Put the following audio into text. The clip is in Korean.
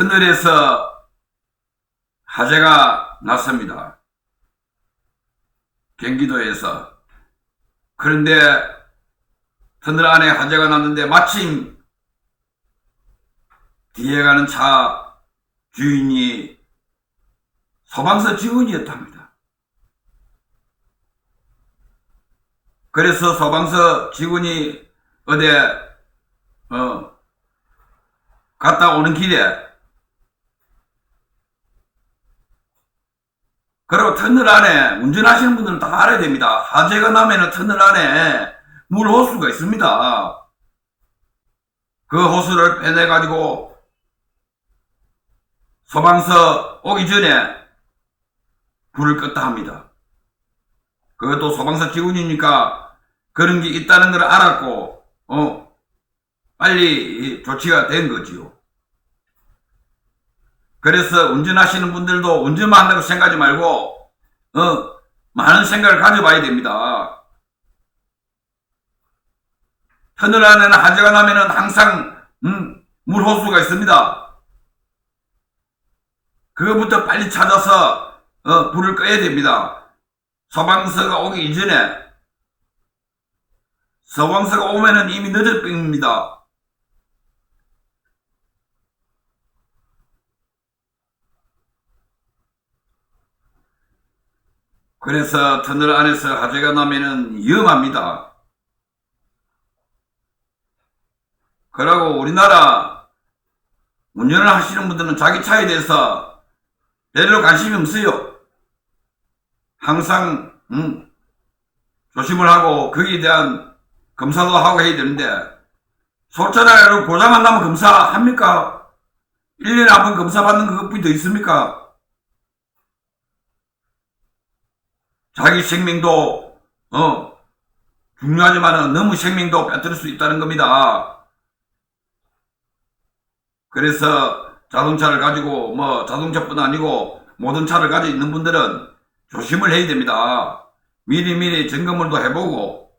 터널에서 화재가 났습니다. 경기도에서. 그런데 터널 안에 화재가 났는데 마침 뒤에 가는 차 주인이 소방서 직원이었답니다. 그래서 소방서 직원이 어디 어 갔다 오는 길에 그리고 터널 안에 운전하시는 분들은 다 알아야 됩니다. 화재가 나면은 터널 안에 물 호수가 있습니다. 그 호수를 빼내 가지고 소방서 오기 전에 불을 껐다 합니다. 그것도 소방서 직원이니까 그런 게 있다는 걸 알았고, 어, 빨리 조치가 된 거지요. 그래서 운전하시는 분들도 운전만 한다고 생각하지 말고, 어, 많은 생각을 가져봐야 됩니다. 터널 안에는 화재가 나면은 항상, 음, 물 호수가 있습니다. 그거부터 빨리 찾아서, 어, 불을 꺼야 됩니다. 소방서가 오기 이전에, 소방서가 오면은 이미 늦을 뻔입니다. 그래서 터널 안에서 화재가 나면은 위험합니다. 그러고 우리나라 운전을 하시는 분들은 자기 차에 대해서 별로 관심이 없어요. 항상 음, 조심을 하고 거기에 대한 검사도 하고 해야 되는데 솔직하게 고장 안 나면 검사 합니까? 1년에 한 번 검사 받는 그것뿐이 더 있습니까? 자기 생명도 어 중요하지만 너무 생명도 빼뜨릴 수 있다는 겁니다. 그래서 자동차를 가지고 뭐 자동차뿐 아니고 모든 차를 가지고 있는 분들은 조심을 해야 됩니다. 미리미리 점검을 도 해보고